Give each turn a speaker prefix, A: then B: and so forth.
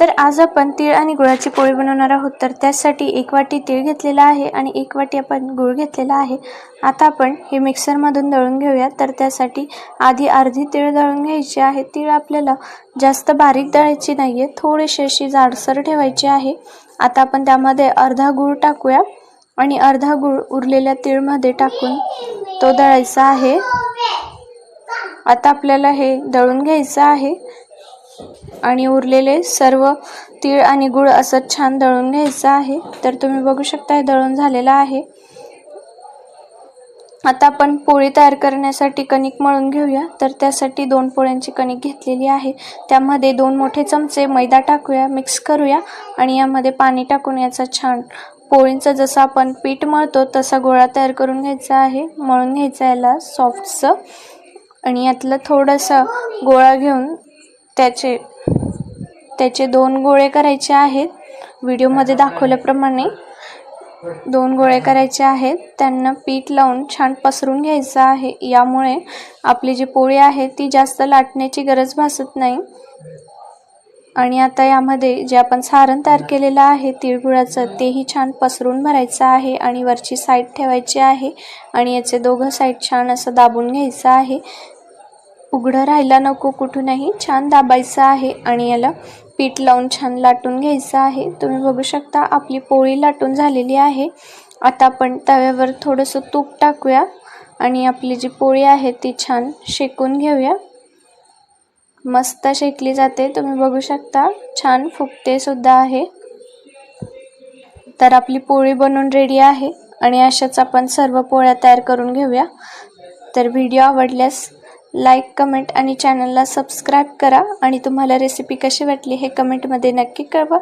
A: तर आज आपण तीळ आणि गुळाची पोळी बनवणार आहोत. तर त्यासाठी एक वाटी तीळ घेतलेला आहे आणि एक वाटी आपण गुळ घेतलेला आहे. आता आपण हे मिक्सरमधून दळून घेऊया. तर त्यासाठी आधी अर्धी तीळ दळून घ्यायची आहे. तीळ आपल्याला जास्त बारीक दळायची नाही आहे थोडीशी अशी जाडसर ठेवायची आहे. आता आपण त्यामध्ये अर्धा गुळ टाकूया आणि अर्धा गुळ उरलेल्या तीळमध्ये टाकून तो दळायचा आहे. आता आपल्याला हे दळून घ्यायचं आहे. आणि उरलेले सर्व तीळ आणि गुळ असं छान दळून घ्यायचं आहे. तर तुम्ही बघू शकता हे दळून झालेलं आहे. आता आपण पोळी तयार करण्यासाठी कणिक मळून घेऊया. तर त्यासाठी दोन पोळ्यांची कणिक घेतलेली आहे. त्यामध्ये दोन मोठे चमचे मैदा टाकूया मिक्स करूया आणि यामध्ये पाणी टाकून याचा छान पोळींचं जसं आपण पीठ मळतो तसा गोळा तयार करून घ्यायचा आहे. मळून घ्यायचा याला सॉफ्टचं आणि यातलं थोडंसं गोळा घेऊन त्याचे त्याचे दोन गोळे करायचे आहेत. व्हिडिओमध्ये दाखवल्याप्रमाणे दोन गोळे करायचे आहेत. त्यांना पीठ लावून छान पसरून घ्यायचं आहे. यामुळे आपली जी पोळी आहे ती जास्त लाटण्याची गरज भासत नाही. आणि आता यामध्ये जे आपण सारण तयार केलेलं आहे तिळगुळाचं तेही छान पसरून भरायचं आहे आणि वरची साईड ठेवायची आहे. आणि याचे दोघं साईड छान असं दाबून घ्यायचं आहे. उघडं राहायला नको कुठूनही. छान दाबायचं आहे आणि याला पीठ लावून छान लाटून घ्यायचं आहे. तुम्ही बघू शकता आपली पोळी लाटून झालेली आहे. आता आपण तव्यावर थोडंसं तूप टाकूया आणि आपली जी पोळी आहे ती छान शेकून घेऊया. मस्त शेकली जाते. तुम्ही बघू शकता छान फुगते सुद्धा आहे. तर आपली पोळी बनवून रेडी आहे आणि अशाच आपण सर्व पोळ्या तयार करून घेऊया. तर व्हिडिओ आवडल्यास लाईक कमेंट आणि चॅनलला सबस्क्राईब करा आणि तुम्हाला रेसिपी कशी वाटली हे कमेंटमध्ये नक्की कळवा.